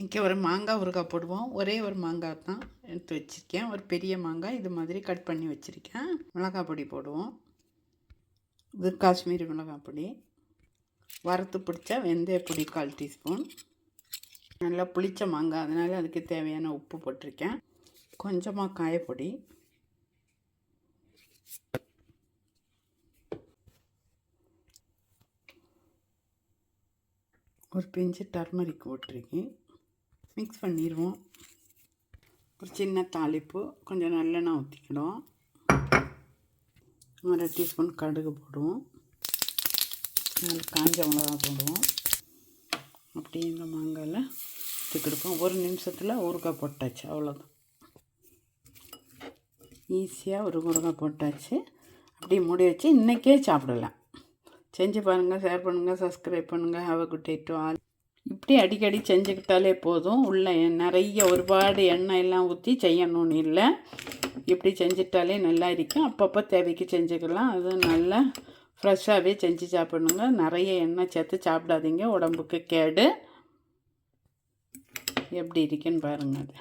இன்றைக்கி ஒரு மாங்காய் ஊறுகாய் போடுவோம். ஒரே ஒரு மாங்காய் தான் எடுத்து வச்சுருக்கேன். ஒரு பெரிய மாங்காய் இது மாதிரி கட் பண்ணி வச்சுருக்கேன். மிளகாய் பொடி போடுவோம். இது காஷ்மீரி மிளகாய் பொடி. வறுத்து பிடிச்ச வெந்தய பொடி கால் டீஸ்பூன். நல்லா புளிச்ச மாங்காய் அதனால் அதுக்கு தேவையான உப்பு போட்டிருக்கேன். கொஞ்சமாக காயப்பொடி ஒரு பிஞ்சு டர்மரிக் போட்டிருக்கேன். மிக்ஸ் பண்ணிடுவோம் ஒரு சின்ன தாளிப்பு. கொஞ்சம் நல்லெண்ணெய் ஊற்றிக்கிடுவோம் அரை டீஸ்பூன் கடுகு போடுவோம். நாலு காஞ்ச மிளகா போடுவோம். அப்படியே இந்த மாங்காயில் கொடுப்போம். ஒரு நிமிஷத்தில் ஊறுகாய் போட்டாச்சு. அவ்வளோதான் ஈஸியாக ஒரு ஊறுகாய் போட்டாச்சு. அப்படியே மூடி வச்சு இன்றைக்கே சாப்பிடலாம். செஞ்சு பாருங்கள் ஷேர் பண்ணுங்கள் சப்ஸ்கிரைப் பண்ணுங்கள் have good day to all இப்படி அடிக்கடி செஞ்சுக்கிட்டாலே போதும். உள்ள நிறைய ஒருபாடு எண்ணெய் எல்லாம் ஊற்றி செய்யணும்னு இல்லை. இப்படி செஞ்சிட்டாலே நல்லா இருக்கும் அப்பப்போ தேவைக்கு செஞ்சுக்கலாம். அது நல்லா ஃப்ரெஷ்ஷாகவே செஞ்சு சாப்பிடணுங்க நிறைய எண்ணெய் சேர்த்து சாப்பிடாதீங்க. உடம்புக்கு கேடு. எப்படி இருக்குன்னு பாருங்கள் அது.